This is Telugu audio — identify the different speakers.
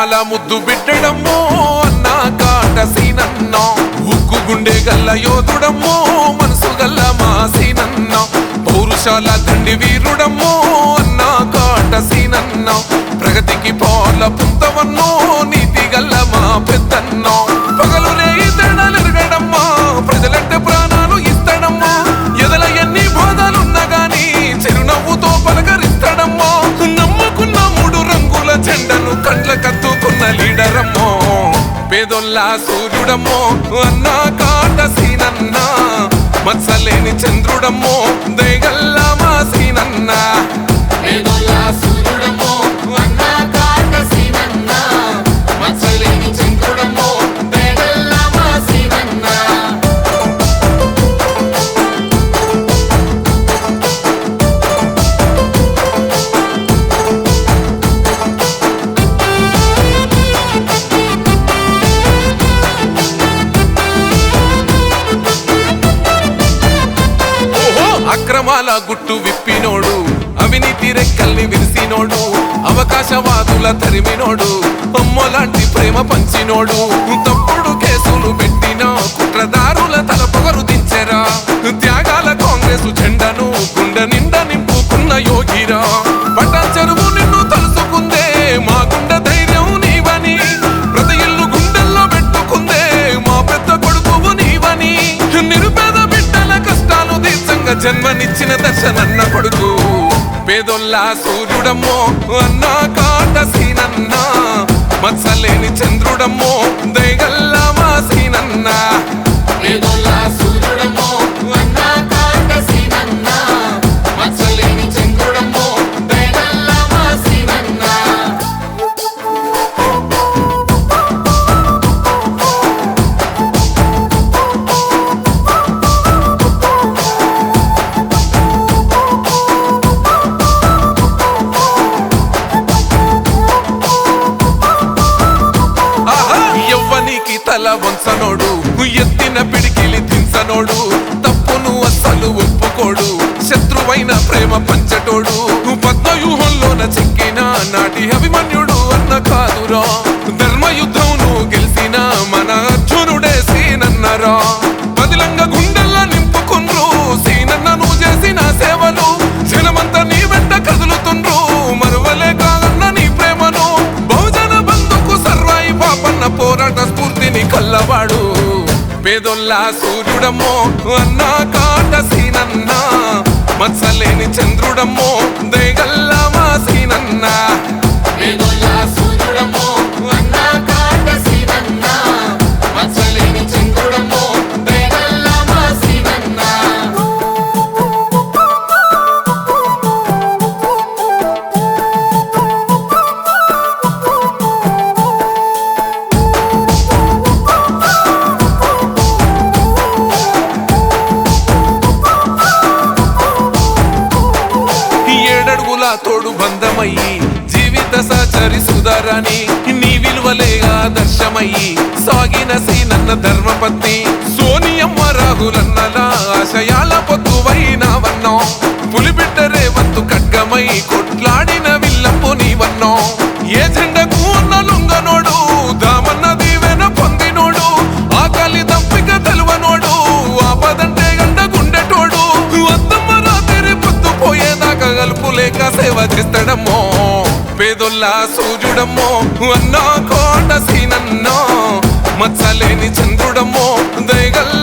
Speaker 1: ముత్యాల ముద్దు బిడ్డడమ్మో అన్నా కాట సీనన్న. ఉక్కు గుండె గల్ల యోధుడమ్మో మనసు గల్ల మా పౌరుషాల దండి వీరుడమ్మో అన్నా కాట ప్రగతికి పాల పుంతవన్నో కండ్ల కత్తుకున్న లీడరమ్మో పేదొల్లా సూర్యుడమ్మో అన్నా కాట సీనన్నా మత్సలేని చంద్రుడమ్మో అక్రమాల గుట్టు విప్పినోడు అవినీతి రెక్కల్ని విరిసినోడు అవకాశవాదుల తరిమినోడు బొమ్మలాంటి ప్రేమ పంచినోడు. తప్పుడు కేసులు పెట్టిన కుట్రదారుల తల పొగరు దించెరా. త్యాగాల కాంగ్రెస్ జెండను గుండె నిండా నింపుకున్న యోగిరా. పడుతూ పేదొల్లా సూర్యుడమ్మో అన్నా కాట సీనన్నా మత్సలేని చంద్రుడమ్మో దయగల్లా మా తల వంచనోడు ఎత్తిన పిడికిలి దించనోడు తప్పును అస్సలు ఒప్పుకోడు శత్రువైన ప్రేమ పంచటోడు పద్మవ్యూహంలోన చెక్కిన నాటి అభిమన్యుడు అన్న కాదురా. పేదొల్లా సూర్యుడమ్మో అన్నా కాటసీనన్నా. మత్సలేని చంద్రుడమ్మో దేగల్లా మాసీనన్నా ఏడడుగుల తోడు బంధమయ్యి జీవిత సహచరి సుధారాణి నీ విలువలే ఆదర్శమయ్యి సాగిన సీనన్న ధర్మపత్ని సోనియమ్మ రాహులన్నల ఆశయాల పొత్తువైనవన్నో పులిబిడ్డ రేవంతు ఖడ్గమై పేదొల్లా సూర్యుడమ్మో అన్నా కోట సీనన్నో మచ్చలేని చంద్రుడమ్మో దయగల్లా